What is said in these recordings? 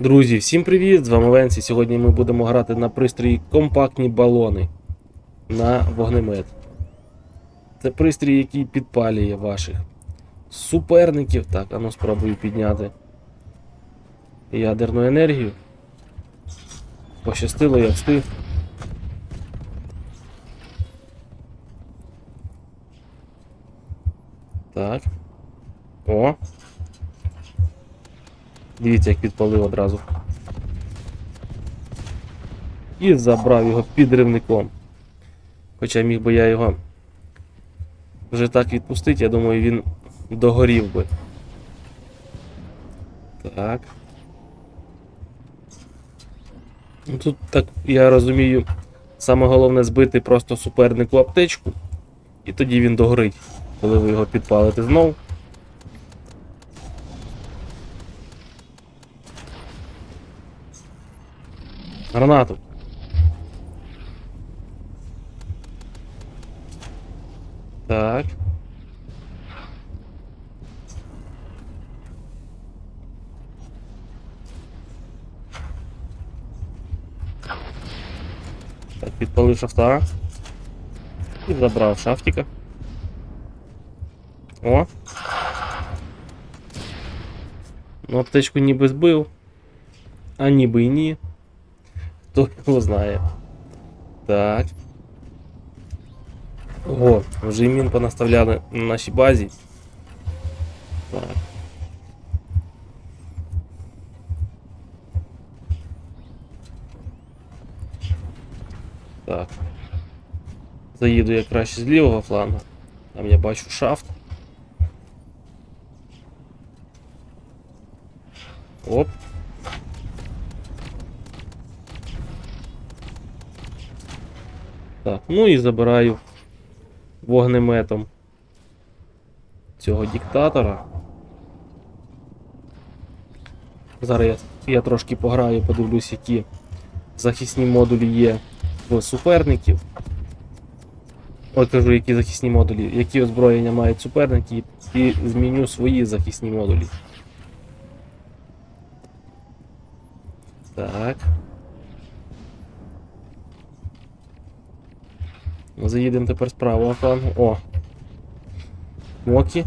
Друзі, всім привіт! З вами Венсі. Сьогодні ми будемо грати на пристрої компактні балони на вогнемет. Це пристрій, який підпалює ваших суперників. Так, а ну спробую підняти ядерну енергію. Пощастило, я встиг. Так. О. Дивіться, як підпалив одразу. І забрав його підривником. Хоча міг би я його вже так відпустити, я думаю, він догорів би. Так. Ну, Тут так, я розумію, саме головне збити просто супернику аптечку, і тоді він догорить, коли ви його підпалите знов. Гранату. Так. Так, підпалив шафта. І забрав шафтика. О. Ну, аптечку ніби збив, а ніби і ні. Хто його знає. Так. Ого, вже і мін понаставляли на нашій базі. Так. Так. Заїду я краще з лівого флангу. Там я бачу шафт. Оп. Так, ну і забираю вогнеметом цього диктатора. Зараз я, я трошки пограю, подивлюсь, які захисні модулі є в суперників. От кажу, які захисні модулі, які озброєння мають суперники, і зміню свої захисні модулі. Так. Заїдемо тепер з правого флангу. О! Мокі.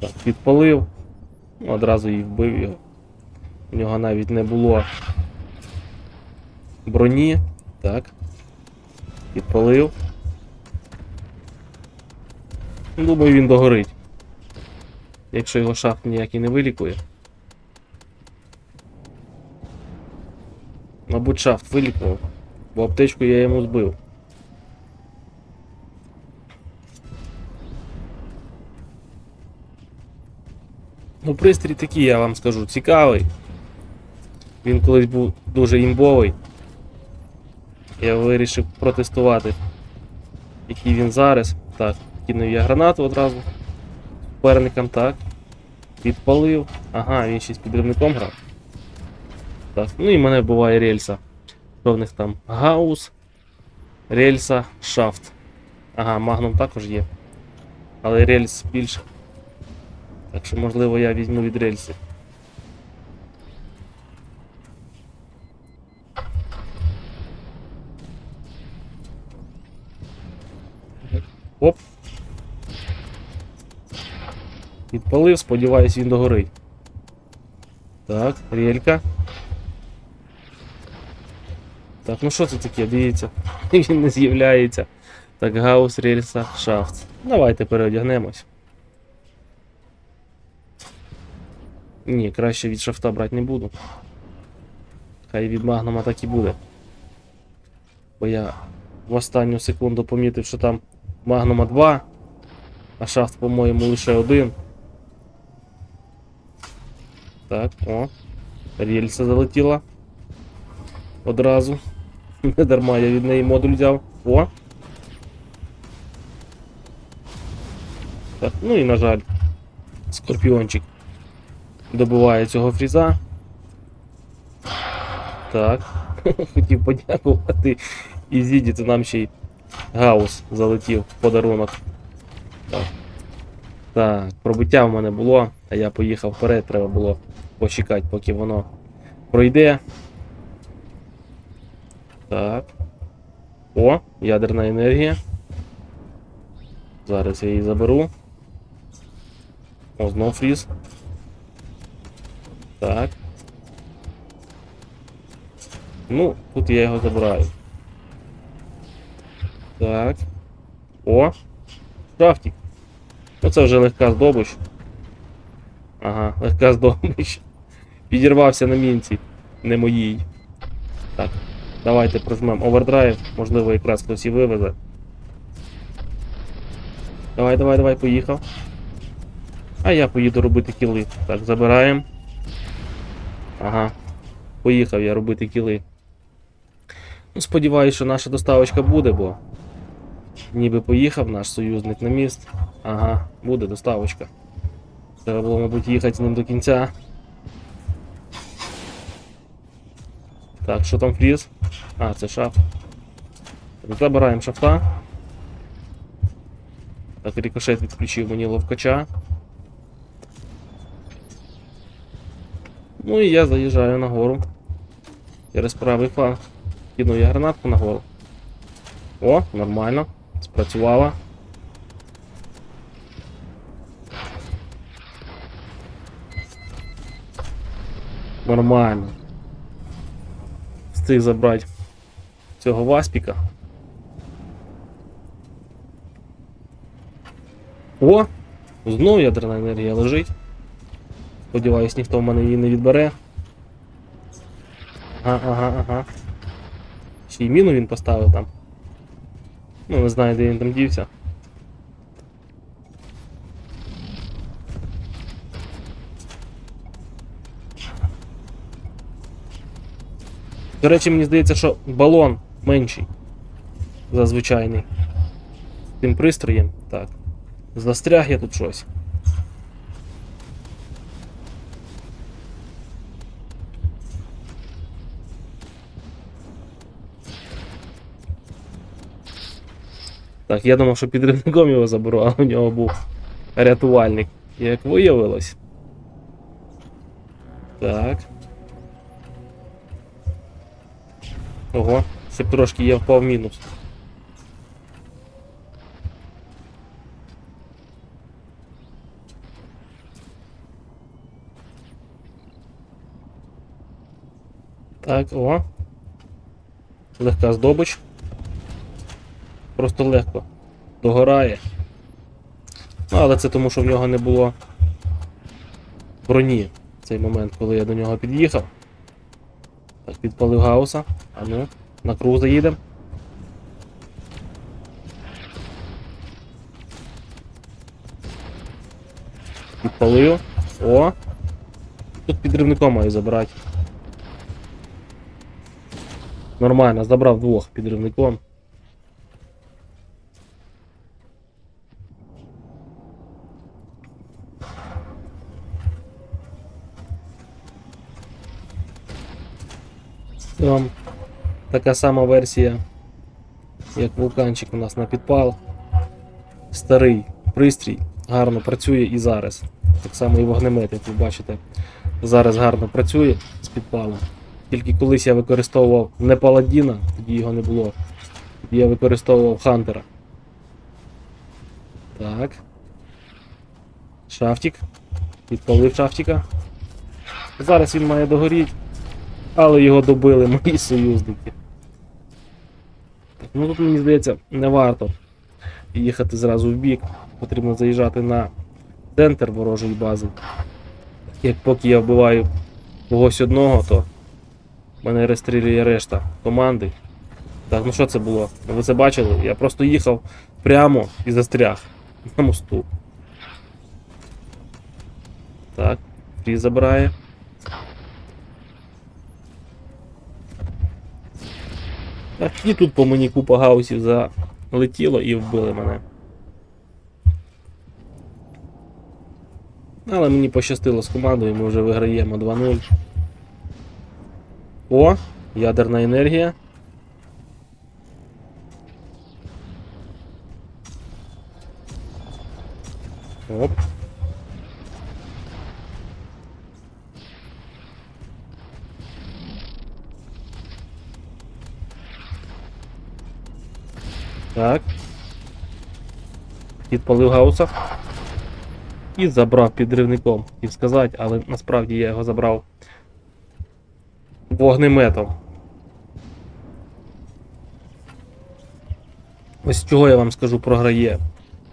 Так, підпалив. Одразу і вбив його. У нього навіть не було броні. Так. Підпалив. Думаю, він догорить. Якщо його шахт ніякий не вилікує. Мабуть, шафт вилікував, бо аптечку я йому збив. Ну, пристрій такий, я вам скажу, цікавий. Він колись був дуже імбовий. Я вирішив протестувати, який він зараз. Так, кинув я гранату одразу. Суперникам так. Підпалив. Ага, він ще з підривником грав. Так, ну і мене буває рельса. Що в них там? Гаус, рельса, шафт. Ага, магнум також є. Але рельс більше. Так що, можливо, я візьму від рельси. Оп. Підпалив, сподіваюсь, він догорить. Так, релька. Так, ну що це таке? Дивіться. Він не з'являється. Так, гаус, рельса, шафт. Давайте переодягнемось. Ні, краще від шафта брати не буду. Хай від магнума так і буде. Бо я в останню секунду помітив, що там магнума 2, а шафт, по-моєму, лише один. Так, о. Рельса залетіла. Одразу. Не дарма я від неї модуль взяв. О! Так, ну і на жаль, скорпіончик добиває цього фріза. Так. Хотів подякувати. І зіді, це нам ще й гаус залетів в подарунок. Так. Так, пробиття в мене було, а я поїхав вперед, треба було почекати, поки воно пройде. Так. О, ядерна енергія. Зараз я її заберу. О, знов фріз. Так. Ну, тут я його забираю. Так. О! Шафтик. Ну це вже легка здобич. Ага, легка здобич. Підірвався на мінці. Не моїй. Так. Давайте прожмемо овердрайв. Можливо, якраз хтось і вивезе. Давай, давай, давай, поїхав. А я поїду робити кіли. Так, забираємо. Ага. Поїхав я робити кіли. Ну, сподіваюсь, що наша доставочка буде, бо ніби поїхав наш союзник на міст. Ага, буде доставочка. Треба було, мабуть, їхати з ним до кінця. Так, що там фріз? А, це шафт. Забираємо шафта. Так, рикошет відключив мені ловкача. Ну і я заїжджаю на гору. Через правий фланг. Кину я гранатку на гору. О, нормально. Спрацювала. Нормально. Встиг забрати цього васпіка. О! Знову ядерна енергія лежить. Сподіваюсь, ніхто в мене її не відбере. Ага, ага, ага. Ще й міну він поставив там. Ну, не знаю, де він там дівся. До речі, мені здається, що балон менший за звичайний. Тим пристроєм. Так. Застряг я тут щось. Так, я думав, що підривником його заберу, а у нього був рятувальник. Як виявилось. Так. Ого, б трошки я впав мінус. Так, о. Легка здобич. Просто легко догорає. Ну, але це тому, що в нього не було броні в цей момент, коли я до нього під'їхав. Так, підпалив гауса. А ну, на круг заїдемо. Підпалив. О! Тут підривником маю забрати. Нормально, забрав двох підривником. Там така сама версія, як вулканчик у нас на підпал. Старий пристрій гарно працює і зараз. Так само і вогнемет, як ви бачите, зараз гарно працює з підпалом. Тільки колись я використовував не паладіна, тоді його не було. Тоді я використовував Хантера. Так. Шафтик. Підпалив шафтика. Зараз він має догоріти. Але його добили мої союзники. Ну тут мені здається, не варто їхати зразу в бік. Потрібно заїжджати на центр ворожої бази. Як поки я вбиваю когось одного, то мене розстрілює решта команди. Так, ну що це було? Ви це бачили? Я просто їхав прямо і застряг на мосту. Так, фріз забирає. І тут по мені купа гаусів залетіло і вбили мене. Але мені пощастило з командою, ми вже виграємо 2-0. О, ядерна енергія. Оп. Так. Підпалив гауса. І забрав підривником, хотів сказати, але насправді я його забрав вогнеметом. Ось чого я вам скажу програє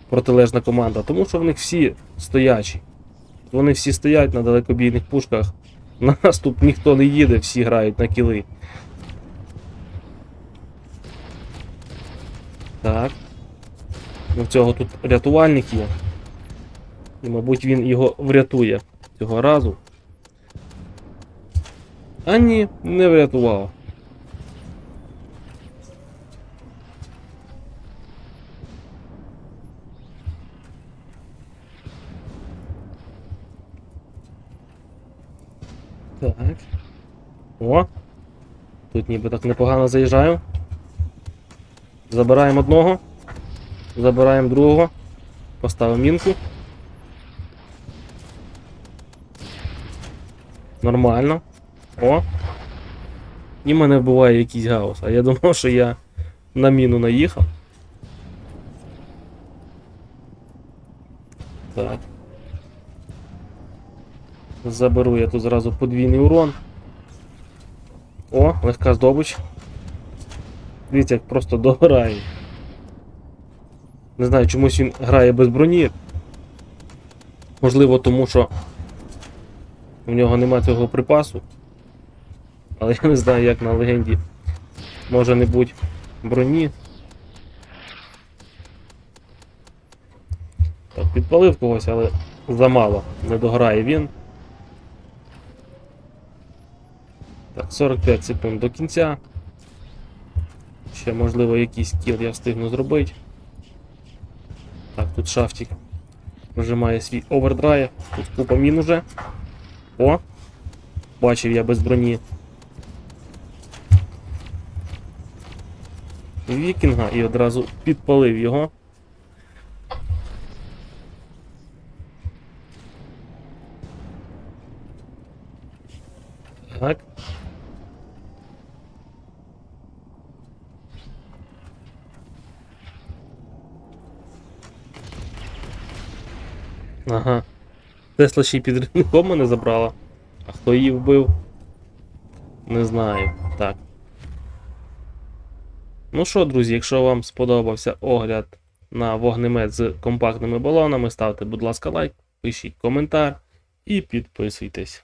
протилежна команда. Тому що в них всі стоячі. Вони всі стоять на далекобійних пушках. На нас ніхто не їде, всі грають на кіли. Так. Ну, в цього тут рятувальник є. І, мабуть, він його врятує цього разу. А ні, не врятував. Так. О. Тут ніби так непогано заїжджаю. Забираємо одного. Забираємо другого. Поставимо мінку. Нормально. О. І мене вбиває якийсь гаус. А я думав, що я на міну наїхав. Так. Заберу я тут зразу подвійний урон. О, легка здобич. Дивіться, як просто догорає. Не знаю, чомусь він грає без броні. Можливо, тому що у нього нема цього припасу. Але я не знаю, як на легенді може не бути броні. Так, підпалив когось, але замало. Не дограє він. Так, 45 секунд до кінця. Ще, можливо, якийсь кіл я встигну зробити. Так, тут шафтик прожимає свій овердрайв. Тут купа мін уже. О! Бачив я без броні. Вікінга і одразу підпалив його. Так. Ага. Тесла ще й підривником мене забрала. А хто її вбив? Не знаю. Так. Ну що, друзі, якщо вам сподобався огляд на вогнемет з компактними балонами, ставте, будь ласка, лайк, пишіть коментар і підписуйтесь.